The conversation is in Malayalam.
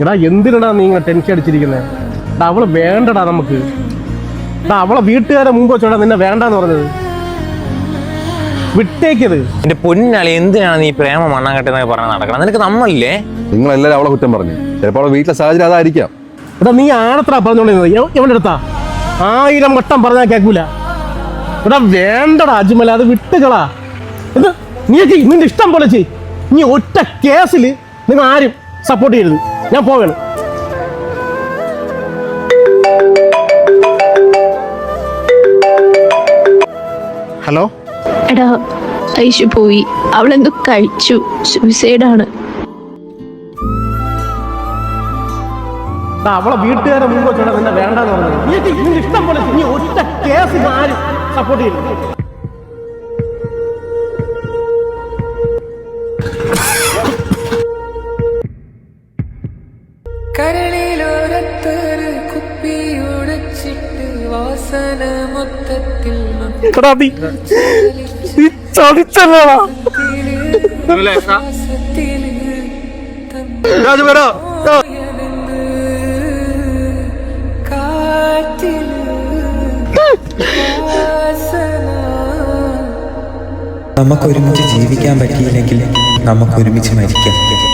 എടാ എന്തിനടാ നീ ഇങ്ങനെ ടെൻഷൻ അടിച്ചിരിക്കുന്നത് എടാ അവൾ വേണ്ടടാ നമുക്ക്. എടാ അവളെ വീട്ടുകാരെ മുമ്പ് വെച്ചോടാ നിന്നെ വേണ്ടെന്ന് പറഞ്ഞത്. വിട്ടേക്കത് എന്റെ പൊന്നാളി എന്തിനാണ് നീ പ്രേമ മണ്ണാൻ കെട്ടിയെന്നൊക്കെ പറഞ്ഞ് നടക്കണം? നിനക്ക് നമ്മളില്ലേ? നിങ്ങൾ എല്ലാവരും അവളെ കുറ്റം പറഞ്ഞു. ചിലപ്പോൾ അവളെ വീട്ടിലെ സാഹചര്യം അതായിരിക്കാം. എടാ നീ ആണത്ര പറഞ്ഞോണ്ടിരുന്നത്. എവിടെ എടുത്താ ആയിരം വട്ടം പറഞ്ഞാൽ കേൾക്കൂല എടാ വേണ്ടടാ അജ്മല അത് വിട്ടുകളാ എന്ത്? നീയൊക്കെ നിന്റെ ഇഷ്ടം പോലെ ചെയ് നീ ഒറ്റ കേസിൽ നിങ്ങൾ ആരും സപ്പോർട്ട് ചെയ്യരുത്. ഞാൻ പോകണം ഹലോ? എടാ ഐഷു പോയി. അവളെന്തോ കഴിച്ചു. സൂയിസൈഡാണ്. അവളെ വീട്ടുകാരെ മുമ്പ് വെച്ചോടാ നിന്നെ വേണ്ടെന്ന് പറഞ്ഞു നിന്റെ ഇഷ്ടം പോലെ ചെയ്യ്. നീ ഒറ്റ കേസ് ആരും സപ്പോർട്ട് ചെയ്യരുത്. വാസന. നമുക്കൊരുമിച്ച് ജീവിക്കാൻ പറ്റിയില്ലെങ്കിൽ നമുക്കൊരുമിച്ച് മരിക്കാം.